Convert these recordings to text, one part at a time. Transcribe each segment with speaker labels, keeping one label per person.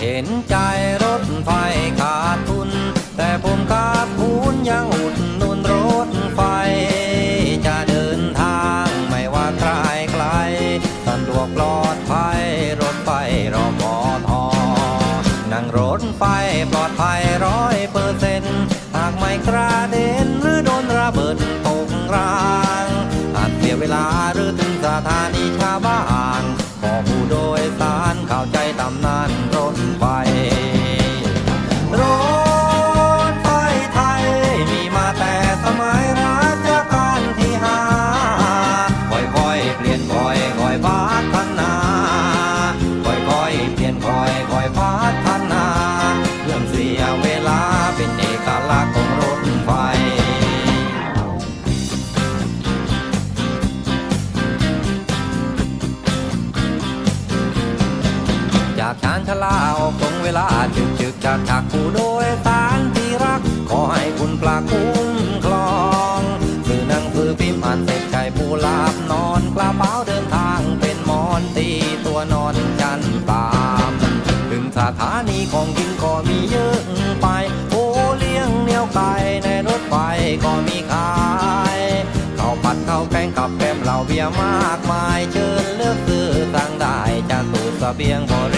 Speaker 1: เห็นใจรถไฟขาดทุน แต่ผมขาดทุนยังอุดหนุนรถไฟ จะเดินทางไม่ว่าใครไกลสะดวกปลอดภัยรถไฟรอมอทอนั่งรถไฟปลอดภัยร้อยเปอร์เซ็นต์หากไม่กระเด็นหรือโดนระเบิดตกรางอาจเสียเวลาหรือถึงสถานีชาวบ้านขอผู้โดยสารเข้าใจตำนาน จากการชะลาออกตรงเวลาจึกจึกจากฉากผู้โดยสารที่รัก ขอให้คุณปลาคุ้มครองสื่อนั่งสือพิมพ์อ่านเสร็จใจผู้หลับนอนกระเป๋าเดินทางเป็นหมอนตีตัวนอนจันตาม ถึงสถานีของกินก็มีเยอะไป โอเลี้ยงเหนียวไก่ในรถไฟก็มีขายข้าวผัดข้าวแกงกับแกมเหล้าเบียร์มากมายเชิญเลือกซื้อสั่งได้จากตู้เสบียงบริ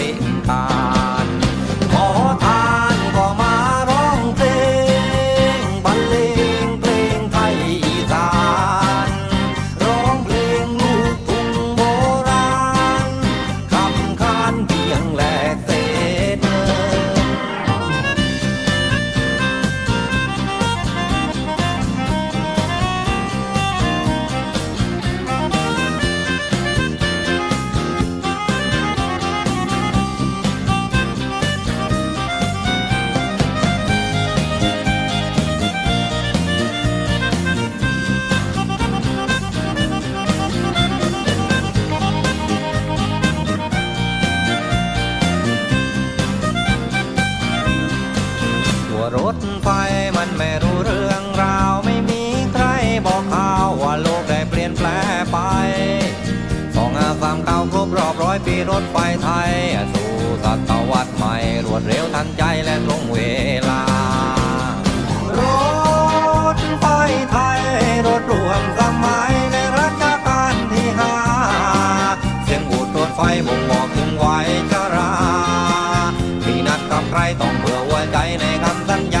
Speaker 1: รถไฟมันไม่รู้เรื่องราว ไม่มีใครบอกข่าวว่าโลกได้เปลี่ยนแปลงไปสองอาสามเก้าครบรอบร้อยปีรถไฟไทย สู่ศตวรรษใหม่ รวดเร็วทันใจและตรงเวลา รถไฟไทย รถรวมสมัยในรัชกาลที่ห้าเสียงบูดรถไฟบ่ง ใจในคำสัญญา